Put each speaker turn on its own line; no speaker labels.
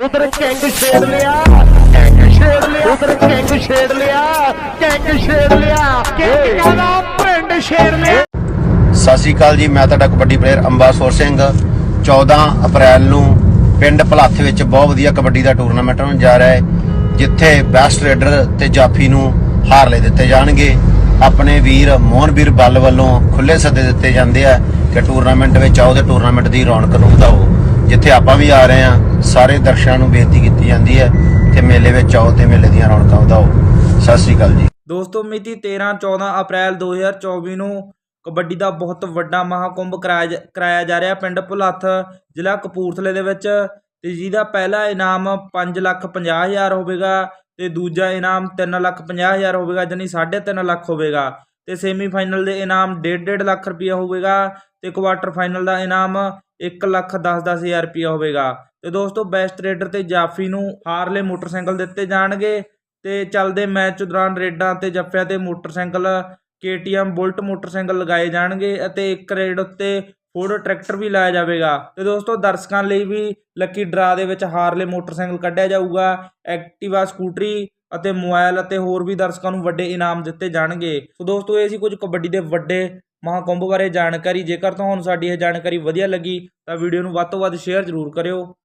ਉਧਰ ਕਿੰਗ ਛੇੜ ਲਿਆ। ਕਿੰਗ ਛੇੜ ਲਿਆ ਉਧਰ ਕਿੰਗ ਛੇੜ ਲਿਆ। ਕਿੰਗ ਛੇੜ ਲਿਆ। ਕਿੰਗ ਕਹਿੰਦਾ ਪਿੰਡ ਛੇੜ ਲਿਆ।
ਸਤਿ ਸ਼੍ਰੀ ਅਕਾਲ ਜੀ, ਮੈਂ ਤੁਹਾਡਾ ਕਬੱਡੀ ਪਲੇਅਰ ਅੰਬਾਸੋਰ ਸਿੰਘ। 14 ਅਪ੍ਰੈਲ ਨੂੰ ਪਿੰਡ ਭਲਾਥ ਵਿੱਚ ਬਹੁਤ ਵਧੀਆ ਕਬੱਡੀ ਦਾ ਟੂਰਨਾਮੈਂਟ ਹੋਣ ਜਾ ਰਿਹਾ ਹੈ, ਜਿੱਥੇ ਬੈਸਟ ਰੇਡਰ ਤੇ ਜਾਫੀ ਨੂੰ ਹਾਰਲੇ ਦਿੱਤੇ ਜਾਣਗੇ। ਆਪਣੇ ਵੀਰ ਮੋਹਨਵੀਰ ਬੱਲ ਵੱਲੋਂ ਖੁੱਲੇ ਸੱਦੇ ਦਿੱਤੇ ਜਾਂਦੇ ਆ ਕਿ ਟੂਰਨਾਮੈਂਟ ਵਿੱਚ ਆਓ ਤੇ ਟੂਰਨਾਮੈਂਟ ਦੀ ਰੌਣਕ ਨੂੰ ਵਧਾਓ ਜਿੱਥੇ ਆਪਾਂ ਵੀ ਆ ਰਹੇ ਹਾਂ, ਸਾਰੇ ਦਰਸ਼ਕਾਂ ਨੂੰ ਬੇਨਤੀ ਕੀਤੀ ਜਾਂਦੀ ਹੈ ਕਿ ਮੇਲੇ ਵਿੱਚ ਆਓ ਤੇ ਮੇਲੇ ਦੀਆਂ ਰੌਣਕਾਂ ਵਧਾਓ। ਸਤਿ ਸ਼੍ਰੀ ਅਕਾਲ ਜੀ।
ਦੋਸਤੋ ਮਿਤੀ 13 14 ਅਪ੍ਰੈਲ 2024 ਨੂੰ ਕਬੱਡੀ ਦਾ ਬਹੁਤ ਵੱਡਾ ਮਹਾਕੁੰਭ ਕਰਾਇਆ ਕਰਾਇਆ ਜਾ ਰਿਹਾ ਪਿੰਡ ਭੁਲੱਥ, ਜ਼ਿਲ੍ਹਾ ਕਪੂਰਥਲੇ ਦੇ ਵਿੱਚ ਤੇ ਜਿਹਦਾ ਪਹਿਲਾ ਇਨਾਮ 5 ਲੱਖ 50 ਹਜ਼ਾਰ ਹੋਵੇਗਾ ਤੇ ਦੂਜਾ ਇਨਾਮ 3 ਲੱਖ 50 ਹਜ਼ਾਰ ਹੋਵੇਗਾ ਜਾਨੀ 3.5 ਲੱਖ ਹੋਵੇਗਾ। ਤੇ ਸੈਮੀਫਾਈਨਲ ਦੇ ਇਨਾਮ 1.5 ਲੱਖ ਰੁਪਇਆ ਹੋਵੇਗਾ ਤੇ ਕੁਆਟਰ ਫਾਈਨਲ ਦਾ ਇਨਾਮ 1 ਲੱਖ 10-10 ਹਜ਼ਾਰ ਰੁਪਇਆ ਹੋਵੇਗਾ। ਤੇ ਦੋਸਤੋ ਬੈਸਟ ਰੇਡਰ ਤੇ ਜਾਫੀ ਨੂੰ ਹਾਰਲੇ ਮੋਟਰਸਾਈਕਲ ਦਿੱਤੇ ਜਾਣਗੇ ਤੇ ਚੱਲਦੇ ਮੈਚ ਦੌਰਾਨ ਰੇਡਾਂ ਤੇ ਜੱਫਿਆਂ ਤੇ ਮੋਟਰਸਾਈਕਲ, KTM ਬੁਲਟ ਮੋਟਰਸਾਈਕਲ ਲਗਾਏ ਜਾਣਗੇ ਅਤੇ ਇੱਕ ਰੇਡ ਉੱਤੇ ਫੋਰਡ ਟਰੈਕਟਰ ਵੀ ਲਾਇਆ ਜਾਵੇਗਾ। ਤੇ ਦੋਸਤੋ, ਦਰਸ਼ਕਾਂ ਲਈ ਵੀ ਲੱਕੀ ਡਰਾ ਦੇ ਵਿੱਚ ਹਾਰਲੇ ਮੋਟਰਸਾਈਕਲ ਕੱਢਿਆ ਜਾਊਗਾ ਐਕਟਿਵਾ ਸਕੂਟਰੀ ਅਤੇ ਮੋਬਾਈਲ ਅਤੇ ਹੋਰ ਵੀ ਦਰਸ਼ਕਾਂ ਨੂੰ ਵੱਡੇ ਇਨਾਮ ਦਿੱਤੇ ਜਾਣਗੇ। ਸੋ ਦੋਸਤੋ, ਇਹ ਸੀ ਕੁਝ ਕਬੱਡੀ ਦੇ ਵੱਡੇ ਮਹਾਕੁੰਭ ਬਾਰੇ ਜਾਣਕਾਰੀ। ਜੇਕਰ ਤੁਹਾਨੂੰ ਸਾਡੀ ਇਹ ਜਾਣਕਾਰੀ ਵਧੀਆ ਲੱਗੀ, ਤਾਂ ਵੀਡੀਓ ਨੂੰ ਵੱਧ ਤੋਂ ਵੱਧ ਸ਼ੇਅਰ ਜ਼ਰੂਰ ਕਰਿਓ।